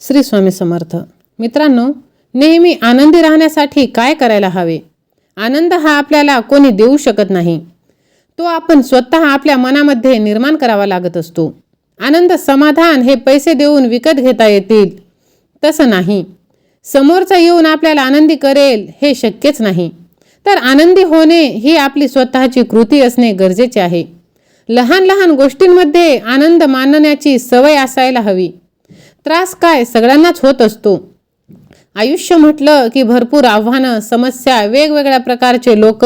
श्री स्वामी समर्थ. मित्रांनो नेहमी आनंदी राहण्यासाठी काय करायला हवे? आनंद हा आपल्याला कोणी देऊ शकत नाही. तो आपण स्वतः आपल्या मनामध्ये निर्माण करावा लागत असतो. आनंद समाधान हे पैसे देऊन विकत घेता येतील तसं नाही. समोरचा येऊन आपल्याला आनंदी करेल हे शक्यच नाही. तर आनंदी होणे ही आपली स्वतःची कृती असणे गरजेचे आहे. लहान लहान गोष्टींमध्ये आनंद मानण्याची सवय असायला हवी. त्रास काय? सगळ्यांनाच होत असतो. आयुष्य म्हटलं की भरपूर आव्हानं समस्या वेगवेगळ्या प्रकारचे लोक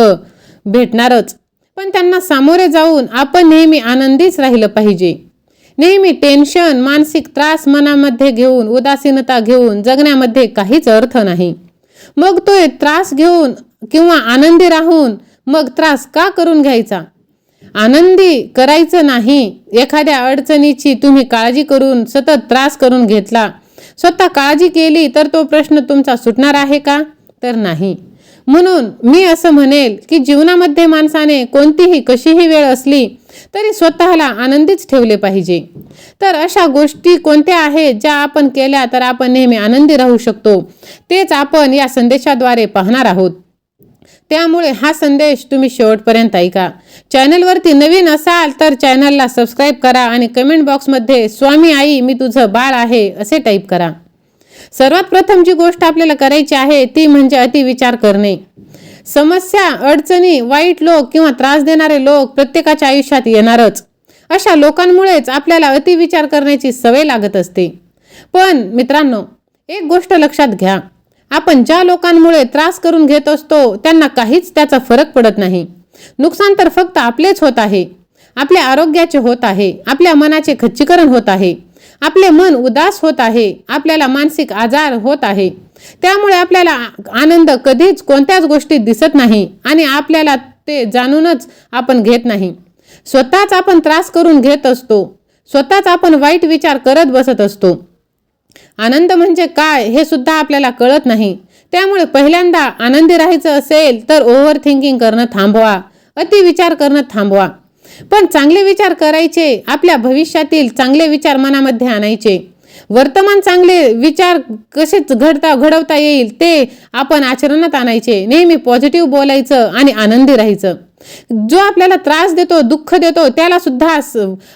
भेटणारच. पण त्यांना सामोरे जाऊन आपण नेहमी आनंदीच राहिलं पाहिजे. नेहमी टेन्शन मानसिक त्रास मनामध्ये घेऊन उदासीनता घेऊन जगण्यामध्ये काहीच अर्थ नाही. मग तो त्रास घेऊन किंवा आनंदी राहून मग त्रास का करून घ्यायचा? आनंदी करायचं नाही. एखाद्या अडचणीची तुम्ही काळजी करून सतत त्रास करून घेतला. स्वतः काळजी केली तर तो प्रश्न तुमचा सुटणार आहे का? तर नाही. म्हणून मी असं म्हणेल की जीवनामध्ये माणसाने कोणतीही कशीही वेळ असली तरी स्वतःला आनंदीच ठेवले पाहिजे. तर अशा गोष्टी कोणत्या आहेत ज्या आपण केल्या तर आपण नेहमी आनंदी राहू शकतो? तेच आपण या संदेशाद्वारे पाहणार आहोत. त्यामुळे हा संदेश तुम्ही शेवटपर्यंत ऐका. चॅनलवरती नवीन असाल तर चॅनलला सबस्क्राईब करा आणि कमेंट बॉक्समध्ये स्वामी आई मी तुझं बाळ आहे असे टाईप करा. सर्वात प्रथम जी गोष्ट आपल्याला करायची आहे ती म्हणजे अतिविचार करणे. समस्या अडचणी वाईट लोक किंवा त्रास देणारे लोक प्रत्येकाच्या आयुष्यात येणारच. अशा लोकांमुळेच आपल्याला अतिविचार करण्याची सवय लागत असते. पण मित्रांनो एक गोष्ट लक्षात घ्या. आपण ज्या लोकांमुळे त्रास करून घेत असतो त्यांना काहीच त्याचा फरक पडत नाही. नुकसान तर फक्त आपलेच होत आहे. आपल्या आरोग्याचे होत आहे. आपल्या मनाचे खच्चीकरण होत आहे. आपले मन उदास होत आहे. आपल्याला मानसिक आजार होत आहे. त्यामुळे आपल्याला आनंद कधीच कोणत्याच गोष्टीत दिसत नाही आणि आपल्याला ते जाणूनच आपण घेत नाही. स्वतःच आपण त्रास करून घेत असतो. स्वतःच आपण वाईट विचार करत बसत असतो. आनंद म्हणजे काय हे सुद्धा आपल्याला कळत नाही. त्यामुळे पहिल्यांदा आनंदी राहायचं असेल तर ओव्हर थिंकिंग करणं थांबवा. अतिविचार करणं थांबवा. पण चांगले विचार करायचे आपल्या भविष्यातील चांगले विचार मनामध्ये आणायचे. वर्तमान चांगले विचार कसे घडता घडवता येईल ते आपण आचरणात आणायचे. नेहमी पॉझिटिव्ह बोलायचं आणि आनंदी राहायचं. जो आपल्याला त्रास देतो दुःख देतो त्याला सुद्धा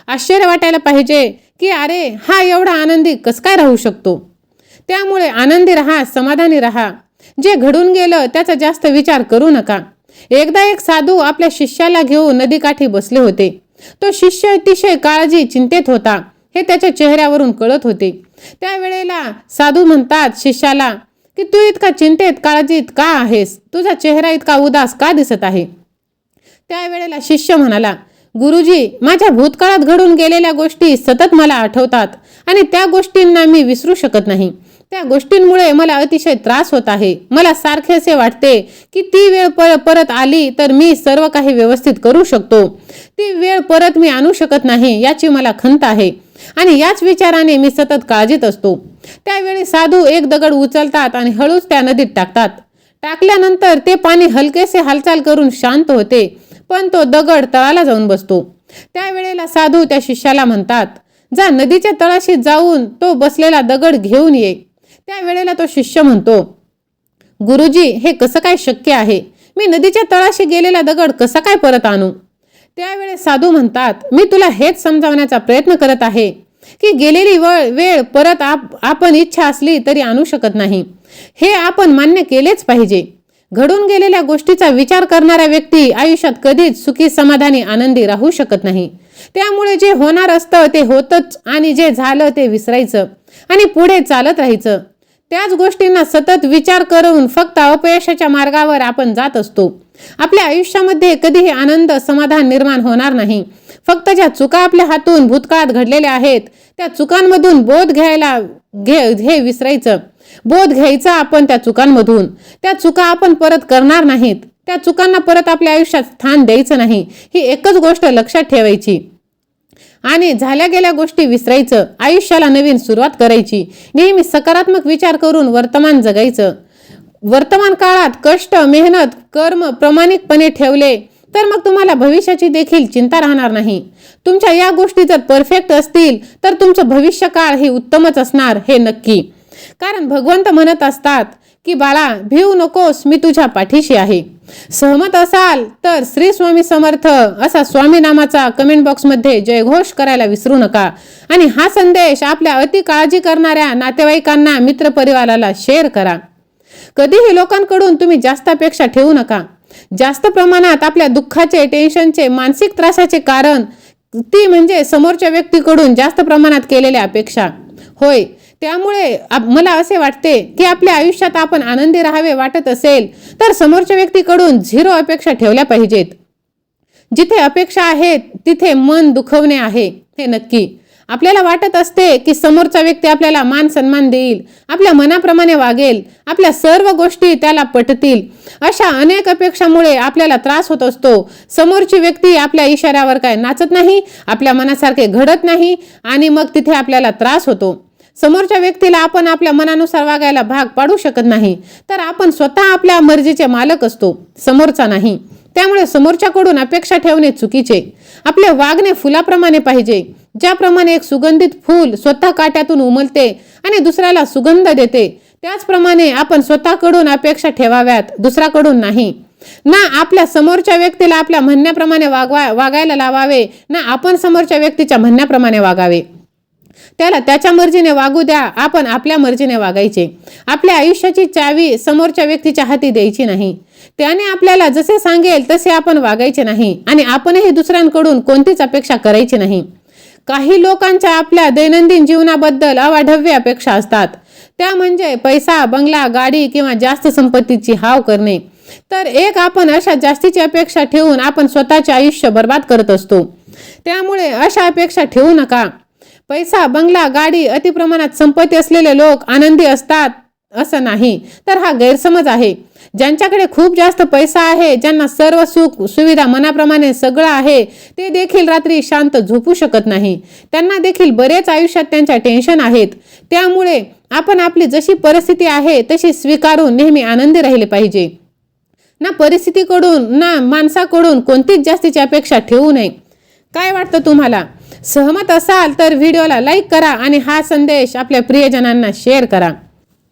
आश्चर्य वाटायला पाहिजे. की अरे हा एवढा आनंदी कसं काय राहू शकतो? त्यामुळे आनंदी राहा समाधानी राहा. जे घडून गेलं त्याचा जास्त विचार करू नका. एकदा एक साधू आपल्या शिष्याला घेऊन नदीकाठी बसले होते. तो शिष्य अतिशय काळजी चिंतेत होता. हे त्याच्या चेहऱ्यावरून कळत होते. त्यावेळेला साधू म्हणतात शिष्याला की तू इतका चिंतेत काळजीत का आहेस? तुझा चेहरा इतका उदास का दिसत आहे? त्यावेळेला शिष्य म्हणाला गुरुजी माझ्या भूतकाळात घडून गेलेल्या गोष्टी सतत मला आठवतात आणि त्या गोष्टींना मी विसरू शकत नाही. त्या गोष्टींमुळे मला अतिशय त्रास होत आहे. मला सारखे असे वाटते की ती वेळ पर परत आली तर मी सर्व काही व्यवस्थित करू शकतो. ती वेळ परत मी आणू शकत नाही याची मला खंत आहे आणि याच विचाराने मी सतत काळजीत असतो. त्यावेळी साधू एक दगड उचलतात आणि हळूच त्या नदीत टाकतात. टाकल्यानंतर ते पाणी हलकेसे हालचाल करून शांत होते. पण तो दगड तळाला जाऊन बसतो. त्यावेळेला साधू त्या शिष्याला म्हणतात जा नदीच्या तळाशी जाऊन तो बसलेला दगड घेऊन ये. त्यावेळेला तो शिष्य म्हणतो गुरुजी हे कसं काय शक्य आहे? मी नदीच्या तळाशी गेलेला दगड कसा काय परत आणू? त्यावेळेस साधू म्हणतात मी तुला हेच समजावण्याचा प्रयत्न करत आहे की गेलेली वळ वेळ परत आप आपण इच्छा असली तरी आणू शकत नाही. हे आपण मान्य केलेच पाहिजे. घडून गेलेल्या गोष्टीचा विचार करणाऱ्या व्यक्ती आयुष्यात कधीच सुखी समाधानी आनंदी राहू शकत नाही. त्यामुळे जे होणार असतं ते होतच आणि जे झालं ते विसरायचं आणि पुढे चालत राहायचं. त्याच गोष्टींना सतत विचार करून फक्त अपयशाच्या मार्गावर आपण जात असतो. आपल्या आयुष्यामध्ये कधीही आनंद समाधान निर्माण होणार नाही. फक्त ज्या चुका आपल्या हातून भूतकाळात घडलेल्या आहेत त्या चुकांमधून बोध घ्यायला घे हे विसरायचं. बोध घ्यायचा आपण त्या चुकांमधून. त्या चुका आपण परत करणार नाहीत. त्या चुकांना परत आपल्या आयुष्यात स्थान द्यायचं नाही. ही एकच गोष्ट लक्षात ठेवायची. आणि झाल्या गेल्या गोष्टी विसरायचं. आयुष्याला नवीन सुरुवात करायची. नेहमी सकारात्मक विचार करून वर्तमान जगायचं. वर्तमान काळात कष्ट मेहनत कर्म प्रामाणिकपणे ठेवले तर मग तुम्हाला भविष्याची देखील चिंता राहणार नाही. तुमच्या या गोष्टी जर परफेक्ट असतील तर तुमचं भविष्य काळ हे उत्तमच असणार हे नक्की. कारण भगवंत म्हणत असतात की बाळा भिवू नकोस मी तुझ्या पाठीशी आहे. सहमत असाल तर श्री स्वामी समर्थ असा स्वामी नामाचा कमेंट बॉक्समध्ये जयघोष करायला विसरू नका. आणि हा संदेश आपल्या अति काळजी करणाऱ्या नातेवाईकांना मित्रपरिवाराला शेअर करा. कधीही लोकांकडून तुम्ही जास्त अपेक्षा ठेवू नका. जास्त प्रमाणात आपल्या दुःखाचे टेन्शनचे मानसिक त्रासाचे कारण ती म्हणजे समोरच्या व्यक्तीकडून जास्त प्रमाणात केलेल्या अपेक्षा. होय त्यामुळे आप- मला असे वाटते की आपल्या आयुष्यात आपण आनंदी राहावे वाटत असेल तर समोरच्या व्यक्तीकडून झिरो अपेक्षा ठेवल्या पाहिजेत. जिथे अपेक्षा आहेत तिथे मन दुखवणे आहे हे नक्की. आपल्याला वाटत असते की समोरचा व्यक्ती आपल्याला मान सन्मान देईल आपल्या मनाप्रमाणे वागेल आपल्या सर्व गोष्टी त्याला पटतील. अशा अनेक अपेक्षामुळे आपल्याला त्रास होत असतो. समोरची व्यक्ती आपल्या इशाऱ्यावर काय नाचत नाही आपल्या मनासारखे घडत नाही आणि मग तिथे आपल्याला त्रास होतो. समोरच्या व्यक्तीला आपण आपल्या मनानुसार वागायला भाग पाडू शकत नाही तर आपण स्वतः आपल्या मर्जीचे मालक असतो समोरचा नाही. त्यामुळे समोरच्याकडून अपेक्षा ठेवणे चुकीचे. आपले वागणे फुलाप्रमाणे पाहिजे ज्याप्रमाणे एक सुगंधित फूल स्वतः काट्यातून उमलते आणि दुसऱ्याला सुगंध देते त्याचप्रमाणे आपण स्वतःकडून अपेक्षा ठेवाव्यात दुसऱ्याकडून नाही. ना आपल्या समोरच्या व्यक्तीला आपल्या म्हणण्याप्रमाणे वागवा वागायला लावावे ना आपण समोरच्या व्यक्तीच्या म्हणण्याप्रमाणे वागावे. त्याला त्याच्या मर्जीने वागू द्या आपण आपल्या मर्जीने वागायचे. आपल्या आयुष्याची चावी समोरच्या व्यक्तीच्या हाती द्यायची नाही. त्याने आपल्याला जसे सांगेल तसे आपण वागायचे नाही आणि आपणही दुसऱ्यांकडून कोणतीच अपेक्षा करायची नाही. काही लोकांच्या आपल्या दैनंदिन जीवनाबद्दल अवाढव्य अपेक्षा असतात. त्या म्हणजे पैसा बंगला गाडी किंवा जास्त संपत्तीची हाव करणे. तर एक आपण अशा जास्तीची अपेक्षा ठेवून आपण स्वतःचे आयुष्य बर्बाद करत असतो. त्यामुळे अशा अपेक्षा ठेवू नका. पैसा बंगला गाडी अतिप्रमाणात संपत्ती असलेले लोक आनंदी असतात असं नाही. तर हा गैरसमज आहे. ज्यांच्याकडे खूप जास्त पैसा आहे ज्यांना सर्व सुख सुविधा मनाप्रमाणे सगळं आहे ते देखील रात्री शांत झोपू शकत नाही. त्यांना देखील बरेच आयुष्यात त्यांच्या टेन्शन आहेत. त्यामुळे आपण आपली जशी परिस्थिती आहे तशी स्वीकारून नेहमी आनंदी राहिले पाहिजे. ना परिस्थितीकडून ना माणसाकडून कोणतीच जास्तीची अपेक्षा ठेवू नये. काय वाटतं तुम्हाला? सहमत असाल तर व्हिडिओला लाईक करा आणि हा संदेश आपल्या प्रियजनांना शेअर करा.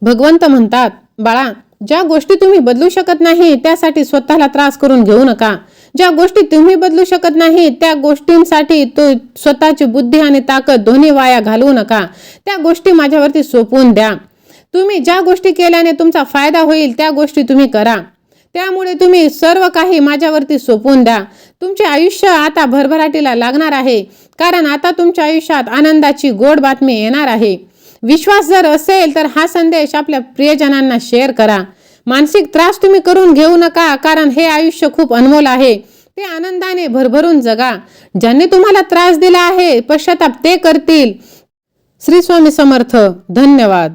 भगवंत म्हणतात बाळा ज्या गोष्टी तुम्ही बदलू शकत नाही त्यासाठी स्वतःला त्रास करून घेऊ नका. ज्या गोष्टी तुम्ही बदलू शकत नाही त्या गोष्टींसाठी तो स्वतःची बुद्धी आणि ताकद दोन्ही वाया घालवू नका. त्या गोष्टी माझ्यावरती सोपवून द्या. तुम्ही ज्या गोष्टी केल्याने तुमचा फायदा होईल त्या गोष्टी तुम्ही करा. त्यामुळे तुम्ही सर्व काही माझ्यावरती सोपवून द्या. तुमचे आयुष्य आता भरभराटीला लागणार आहे. कारण आता तुमच्या आयुष्यात आनंदाची गोड बातमी येणार आहे. विश्वास जर असेल तर हा संदेश आपल्या प्रियजनांना शेअर करा. मानसिक त्रास तुम्ही करून घेऊ नका कारण हे आयुष्य खूप अनमोल आहे. ते आनंदाने भरभरून जगा. ज्यांनी तुम्हाला त्रास दिला आहे पश्चाताप ते करतील. श्री स्वामी समर्थ. धन्यवाद.